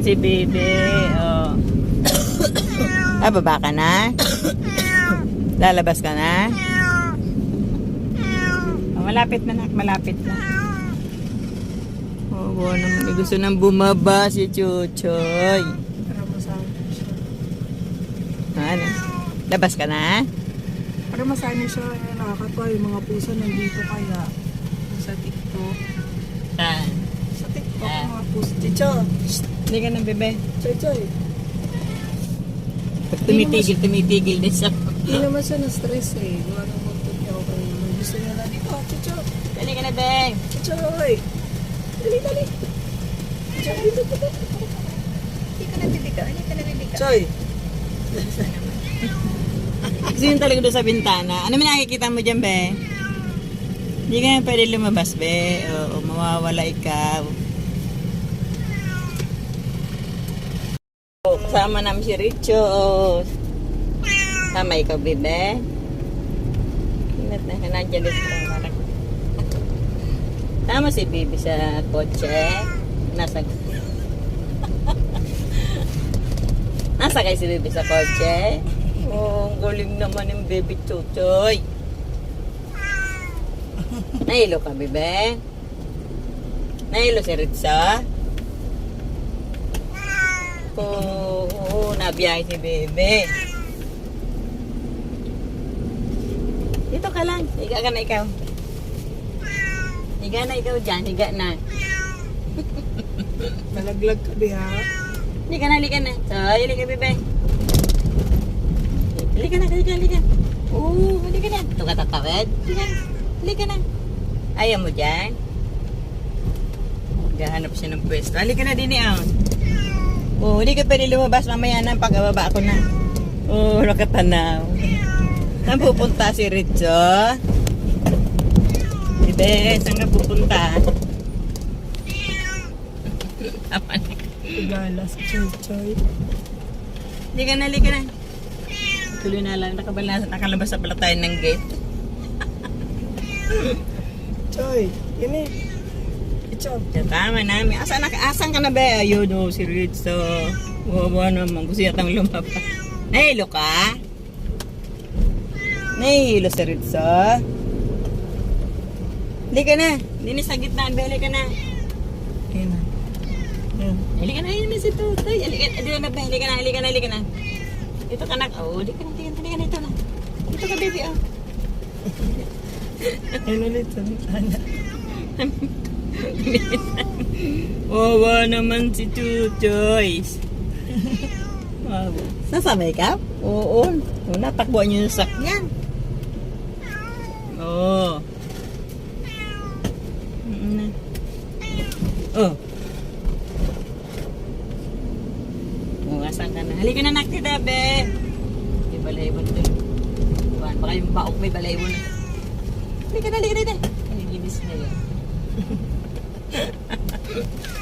naman si Bebe. Oh. ah, baba ka na? Lalabas ka na? Oh, malapit na nak, malapit na. Oh, wow naman. Gusto nang bumaba si Chuchoy. Ano? Labas ka na? Para masanay siya. Ay, nakakatawa yung mga puso nandito kaya. Sa TikTok. Ah. Sa TikTok, Ah. mga puso. Chicho! Hindi ka na, Bebe. Choy-choy! Pag tumitigil, tumitigil din siya. Hindi naman siya na-stress eh. Gawa ng buntot niya ako kanina. Gusto niya na dito. Chicho! Dali ka na, Bebe. Chichoy! Dali, dali! Chicho, dito, dito. Hindi ka na, Bebe ka. Hindi ka na, Bebe Choy! Kasi yun talaga doon sa bintana. Ano may nakikita mo dyan, be? Hindi ka pwede lumabas, be. Oo, mawawala ikaw. Oh, Kasama namin si Richo. Tama ikaw, bebe. Ingat na, nandiyan din sa anak. Tama si Bibi sa kotse. Nasa... Nasa kay si Bibi sa kotse. Oh, ang galing naman ng baby chuchoy. Nahilo ka, bebe? Nahilo si Ritza? Oo, nabiyahe si bebe. Dito ka lang. Higa ka na ikaw. Higa na ikaw dyan. Higa na. Nalaglag ka, be, ha? Halika na, halika na. So, halika, bebe. Halika na, halika, halika. Oo, halika na. Ito ka tatawid. Halika na. Halika na. Ayaw mo dyan? Gahanap siya ng pwesto. Halika na din eh. Oo, hindi ka pwede lumabas mamaya na pagkababa ako na. Oo, nakatanaw. Saan pupunta si Rizzo? Bebe, saan ka pupunta? Tama na. Igala si Choy-choy. Hindi ka na, halika na. Tuloy na lang, nakabala, nakalabas na pala tayo ng gate. Choy, ini. So, tama namin. Asan, na, asan ka na ba? Ayun, oh, si Rizzo. Wawa naman, gusto yatang lumabas. Nahilo ka? Nahilo si Rizzo? Hindi ka na. Hindi na sa gitna. Beli ka na. Ayan na. Ayan. Halika na, ayun na si Tutoy. Na, halika na, ba? halika na, halika na, halika na. Dito ka na. Oh, na, halika na, halika na, ito na. Dito ka, baby, oh. Ayan ulit sa bintana. Wawa naman si Tutoy. Wawa. Nasamay ka? Oo. Oo, natakbuhan niyo yung sakyan. Oo. Na. Oh. Oh, asan ka na? Halika na nakita, be. May balaybon to. Buwan, baka yung baok may balaybon. Halika na, halika na. Naliginis na yan. ハハハハ!